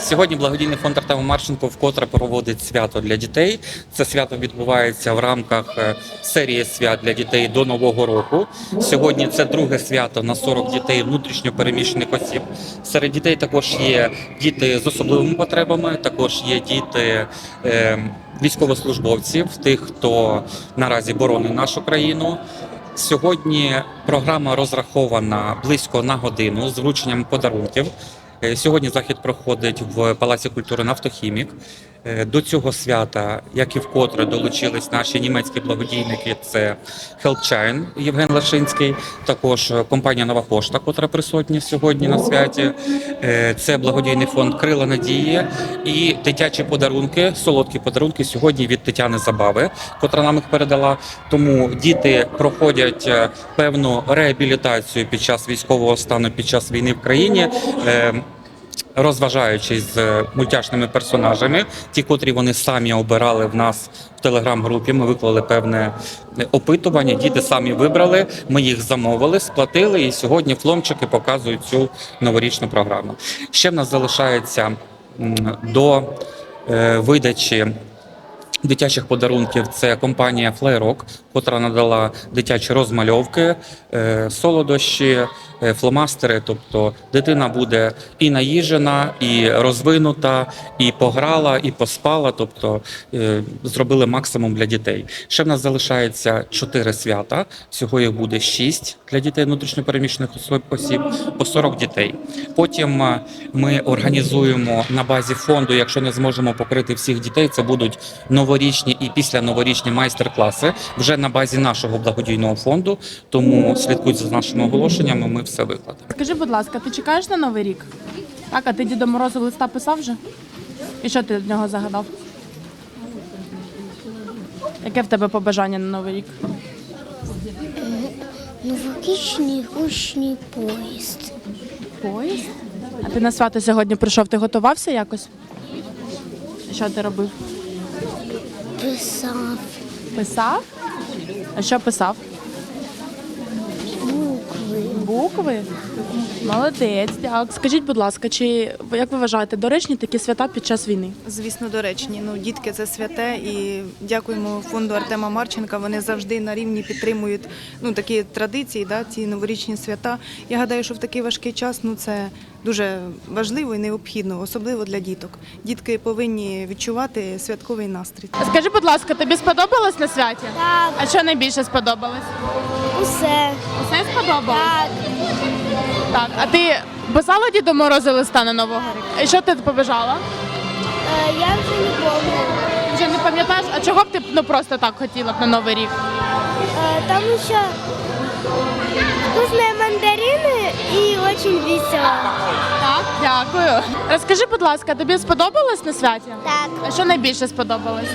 Сьогодні благодійний фонд Артема Марченко вкотре проводить свято для дітей. Це свято відбувається в рамках е, серії свят для дітей до Нового року. Сьогодні це друге свято на 40 дітей внутрішньо переміщених осіб. Серед дітей також є діти з особливими потребами, також є діти. Е, Військовослужбовців, тих, хто наразі боронить нашу країну. Сьогодні програма розрахована близько на годину з врученням подарунків. Е, Сьогодні захід проходить в Палаці культури Нафтохімік. Е, До цього свята, як і вкотре, долучились наші німецькі благодійники. Це Helpchain Євген Лашинський, також компанія Нова Пошта, котра присутня сьогодні на святі. Е, Це благодійний фонд Крила Надії і дитячі подарунки, солодкі подарунки сьогодні від Тетяни Забави, котра нам їх передала. Тому діти проходять е, певну реабілітацію під час військового стану, під час війни в країні. Розважаючись з мультяшними персонажами, ті, котрі вони самі обирали в нас в телеграм-групі. Ми виклали певне опитування. Діти самі вибрали. Ми їх замовили, сплатили, і сьогодні фломчики показують цю новорічну програму. Ще в нас залишається до е, видачі дитячих подарунків. Це компанія Flyrock, котра надала дитячі розмальовки, е, солодощі, е, фломастери. Тобто дитина буде і наїжена, і розвинута, і пограла, і поспала. Тобто е, зробили максимум для дітей. Ще в нас залишається чотири свята. Всього їх буде шість для дітей внутрішньопереміщених осіб, по 40 дітей. Потім ми організуємо на базі фонду, якщо не зможемо покрити всіх дітей, це будуть новорічні і після новорічні майстер-класи вже на базі нашого благодійного фонду. Тому слідкуйте за нашими оголошеннями. Ми все викладемо. Скажи, будь ласка, ти чекаєш на Новий рік? Так, а ти Діду Морозу листа писав вже? І що ти від нього загадав? Яке в тебе побажання на Новий рік? Новорічний гучний поїзд. Поїзд? А ти на свято сьогодні прийшов, ти готувався якось? Що ти робив? Писав Писав? А що писав? Букви. Молодець. Так. Скажіть, будь ласка, чи як ви вважаєте, доречні такі свята під час війни? Звісно, доречні. Ну, дітки це святе, і дякуємо фонду Артема Марченка. Вони завжди на рівні підтримують ну такі традиції, да, ці новорічні свята. Я гадаю, що в такий важкий час ну це дуже важливо і необхідно, особливо для діток. Дітки повинні відчувати святковий настрій. Скажи, будь ласка, тобі сподобалось на святі? Так, А що найбільше сподобалось? усе. Усе сподобалось? Так, Так, а ти писала Діду Морозу листа на Нового року? І що ти побажала? е, я вже не пам'ятаю. Вже не пам'ятаєш, а чого б ти ну просто так хотіла б на Новий рік? Е, Тому що вкусні мандарини і дуже весело. Так, дякую. Розкажи, будь ласка, тобі сподобалось на святі? Так, А що найбільше сподобалось?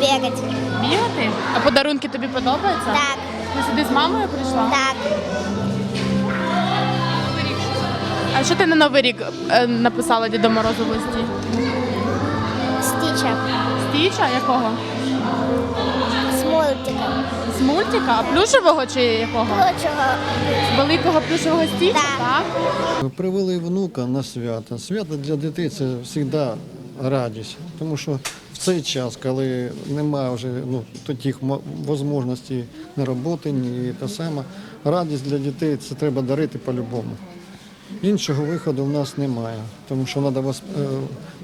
бігати. Бігати? А подарунки тобі подобаються? Так, Ти сюди з мамою прийшла? так. А що ти на Новий рік е, написала Діду Морозу в листі? Стіча. Стіча якого? З мультика. З мультика? А плюшевого чи якого? Прочого. Великого плюшевого стіча? Так. так? Привели внука на свято. Свято для дітей це завжди радість, тому що в цей час, коли немає вже ну, таких можливостей на роботи, ні те саме, радість для дітей це треба дарити по-любому. Іншого виходу в нас немає, тому що треба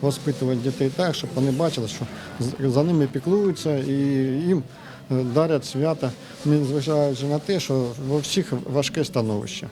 воспитувати дітей так, щоб вони бачили, що за ними піклуються і їм е, дарять свята, незважаючи на те, що у всіх важке становище.